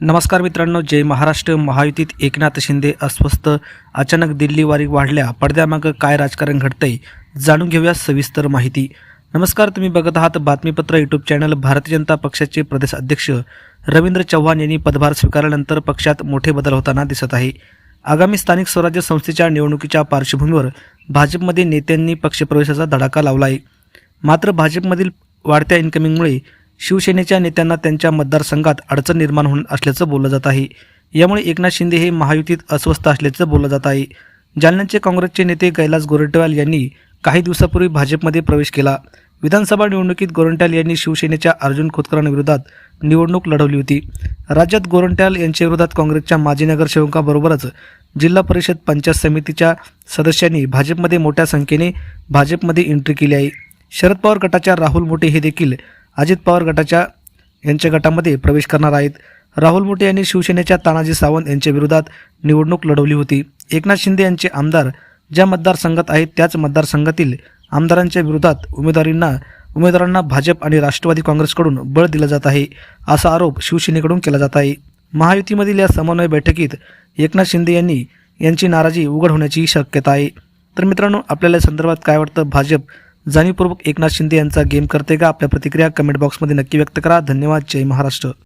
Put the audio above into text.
नमस्कार मित्रांनो जय महाराष्ट्र. महायुतीत एकनाथ शिंदे अस्वस्थ. अचानक दिल्लीवारी वाढल्या. पडद्यामागं काय राजकारण घडतंय जाणून घेऊया सविस्तर माहिती. नमस्कार तुम्ही बघत आहात बातमीपत्र यूट्यूब चॅनल भारतीय जनता पक्षाचे प्रदेश अध्यक्ष रवींद्र चव्हाण यांनी पदभार स्वीकारल्यानंतर पक्षात मोठे बदल होताना दिसत आहे. आगामी स्थानिक स्वराज्य संस्थेच्या निवडणुकीच्या पार्श्वभूमीवर भाजपमध्ये नेत्यांनी पक्षप्रवेशाचा धडाका लावला आहे मात्र भाजपमधील वाढत्या इन्कमिंगमुळे शिवसेनेच्या नेत्यांना त्यांच्या मतदारसंघात अडचण निर्माण होणार असल्याचं बोललं जात आहे. यामुळे एकनाथ शिंदे हे महायुतीत अस्वस्थ असल्याचं बोललं जात आहे. जालन्याचे काँग्रेसचे नेते कैलास गोरंट्याल यांनी काही दिवसापूर्वी भाजपमध्ये प्रवेश केला. विधानसभा निवडणुकीत गोरंट्याल यांनी शिवसेनेच्या अर्जुन खोतकरांविरोधात निवडणूक लढवली होती. राज्यात गोरंट्याल यांच्या विरोधात काँग्रेसच्या माजी नगरसेवकाबरोबरच जिल्हा परिषद पंचायत समितीच्या सदस्यांनी भाजपमध्ये मोठ्या संख्येने भाजपमध्ये एंट्री केली आहे. शरद पवार गटाच्या राहुल मोटे हे देखील अजित पवार गटाच्या यांच्या गटामध्ये प्रवेश करणार आहेत. राहुल मोटे यांनी शिवसेनेच्या तानाजी सावंत यांच्या विरोधात निवडणूक लढवली होती. एकनाथ शिंदे यांचे आमदार ज्या मतदारसंघात आहेत त्याच मतदारसंघातील आमदारांच्या विरोधात उमेदवारींना उमेदवारांना भाजप आणि राष्ट्रवादी काँग्रेसकडून बळ दिलं जात आहे असा आरोप शिवसेनेकडून केला जात आहे. महायुतीमधील या समन्वय बैठकीत एकनाथ शिंदे यांनी यांची नाराजी उघड होण्याची शक्यता आहे. तर मित्रांनो आपल्याला संदर्भात काय वाटतं? भाजप जाणीवपूर्वक एकनाथ शिंदे यांचा गेम करते का? आपल्या प्रतिक्रिया कमेंट बॉक्समध्ये नक्की व्यक्त करा. धन्यवाद. जय महाराष्ट्र.